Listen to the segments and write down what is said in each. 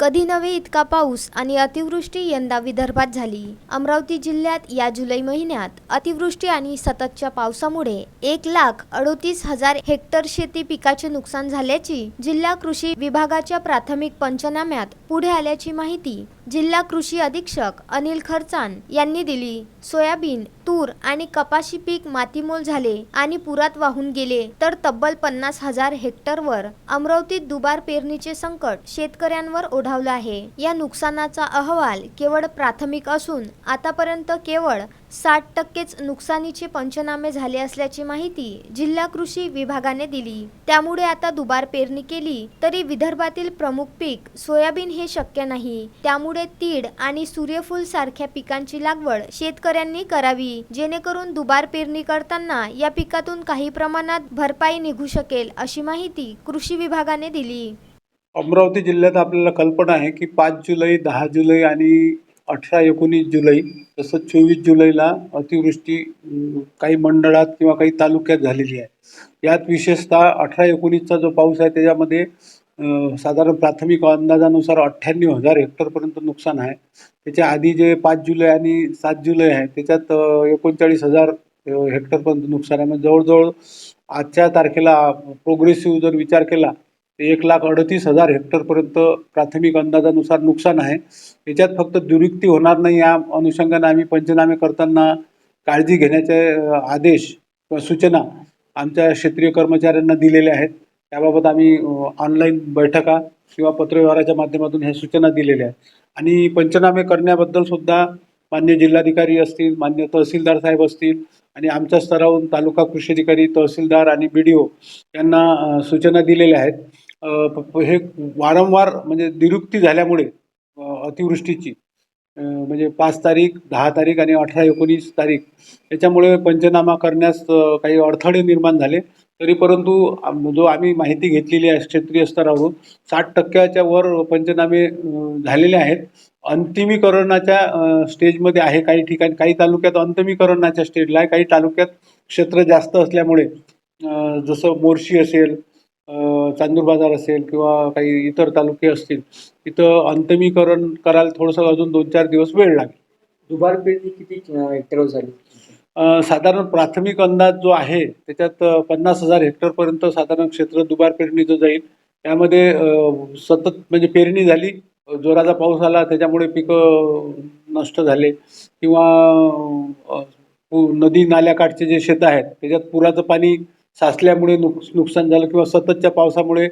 कधी नव्हे इतका पाऊस आणि अतिवृष्टी यंदा विदर्भात झाली. अमरावती जिल्ह्यात या जुलै महिन्यात अतिवृष्टी आणि सततच्या पावसामुळे एक लाख अडोतीस हजार हेक्टर शेती पिकाचे नुकसान झाल्याची जिल्हा कृषी विभागाच्या प्राथमिक पंचनाम्यात पुढे आल्याची माहिती जिल्हा कृषी अधीक्षक अनिल खरचान यांनी दिली. सोयाबीन तूर आणि कपाशी पीक मातीमोल झाले आणि पुरात वाहून गेले. तर तब्बल पन्नास हजार हेक्टरवर अमरावतीत दुबार पेरणीचे संकट शेतकऱ्यांवर ओढावलं आहे. या नुकसानाचा अहवाल केवळ प्राथमिक असून आतापर्यंत केवळ साठ टक्केच नुकसानीचे पंचनामे झाले असल्याची माहिती जिल्हा कृषी विभागाने दिली. त्यामुळे आता दुबार पेरणी केली तरी विदर्भातील प्रमुख पीक सोयाबीन हे शक्य नाही. त्यामुळे तीड आणि सूर्यफूल सारख्या पिकांची लागवड शेतकऱ्यांनी करावी जेणेकरून दुबार पेरणी करताना या पिकातून काही प्रमाणात भरपाई निघू शकेल अशी माहिती कृषी विभागाने दिली. अमरावती जिल्ह्यात आपल्याला कल्पना आहे की पाच जुलै दहा जुलै आणि अठरा एकोणीस जुलै तसंच चोवीस जुलैला अतिवृष्टी काही मंडळात किंवा काही तालुक्यात झालेली आहे. यात विशेषतः अठरा एकोणीसचा जो पाऊस आहे त्याच्यामध्ये साधारण प्राथमिक अंदाजानुसार अठ्ठ्याण्णव हजार हेक्टरपर्यंत नुकसान आहे. त्याच्या आधी जे पाच जुलै आणि सात जुलै आहे त्याच्यात एकोणचाळीस हजार हेक्टरपर्यंत नुकसान आहे. म्हणजे जवळजवळ आजच्या तारखेला प्रोग्रेसिव्ह जर विचार केला एक लाख अडतीस हजार हेक्टरपर्यंत प्राथमिक अंदाजानुसार नुकसान आहे. याच्यात फक्त दुरुक्ती होणार नाही या अनुषंगाने आम्ही पंचनामे करताना काळजी घेण्याचे आदेश किंवा सूचना आमच्या क्षेत्रीय कर्मचाऱ्यांना दिलेल्या आहेत. त्याबाबत आम्ही ऑनलाईन बैठका किंवा पत्रव्यवहाराच्या माध्यमातून ह्या सूचना दिलेल्या आहेत. आणि पंचनामे करण्याबद्दल सुद्धा मान्य जिल्हाधिकारी असतील मान्य तहसीलदार साहेब असतील आणि आमच्या स्तरावरून तालुका कृषी अधिकारी तहसीलदार आणि बी डी ओ यांना सूचना दिलेल्या आहेत. हे वारंवार म्हणजे निरुक्ती झाल्यामुळे अतिवृष्टीची म्हणजे पाच तारीख दहा तारीख आणि अठरा एकोणीस तारीख याच्यामुळे पंचनामा करण्यास काही अडथळे निर्माण झाले. तरी परंतु जो आम्ही माहिती घेतलेली आहे क्षेत्रीय स्तरावरून साठ टक्क्याच्या वर पंचनामे झालेले आहेत. अंतिमीकरणाच्या स्टेजमध्ये आहे काही ठिकाणी काही तालुक्यात अंतिमीकरणाच्या स्टेजला आहे काही तालुक्यात क्षेत्र जास्त असल्यामुळे जसं मोर्शी असेल चांदूर बाजार असेल किंवा काही इतर तालुके असतील तिथं अंतिमीकरण करायला थोडंसं अजून दोन चार दिवस वेळ लागेल. दुबार पेरणी किती अं, हेक्टरवर झाली? साधारण प्राथमिक अंदाज जो आहे त्याच्यात पन्नास हजार हेक्टरपर्यंत साधारण क्षेत्र दुबार पेरणीचं जाईल. त्यामध्ये सतत म्हणजे पेरणी झाली जोराचा पाऊस आला त्याच्यामुळे पिकं नष्ट झाले किंवा नदी नाल्याकाठचे जे शेतं आहेत त्याच्यात पुराचं पाणी साचल्यामुळे नुक नुकसान झालं किंवा सततच्या पावसामुळे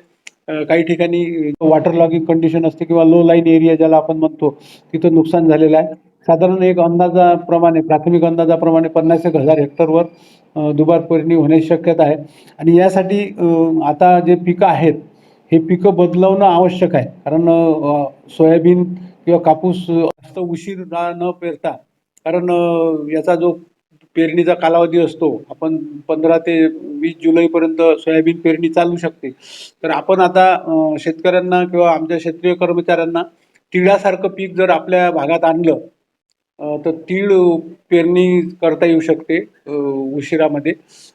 काही ठिकाणी वॉटर लॉगिंग कंडिशन असते किंवा लो लाईन एरिया ज्याला आपण म्हणतो तिथं नुकसान झालेलं आहे. साधारण एक अंदाजाप्रमाणे प्राथमिक अंदाजाप्रमाणे पन्नास एक हजार हेक्टरवर दुबार पेरणी होण्याची शक्यता आहे. आणि यासाठी आता जे पिकं आहेत हे पिकं बदलवणं आवश्यक आहे. कारण सोयाबीन किंवा कापूस जास्त उशीर न पेरता कारण याचा जो पेरणीचा कालावधी असतो. आपण पंधरा ते वीस जुलैपर्यंत सोयाबीन पेरणी चालू शकते. तर आपण आता शेतकऱ्यांना किंवा आमच्या क्षेत्रीय कर्मचाऱ्यांना तिळासारखं पीक जर आपल्या भागात आणलं तर तीळ पेरणी करता येऊ शकते उशिरामध्ये.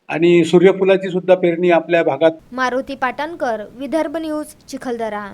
आणि सूर्यफुलाची सुद्धा पेरणी आपल्या भागात मारुती पाटणकर विदर्भ न्यूज चिखलदरा.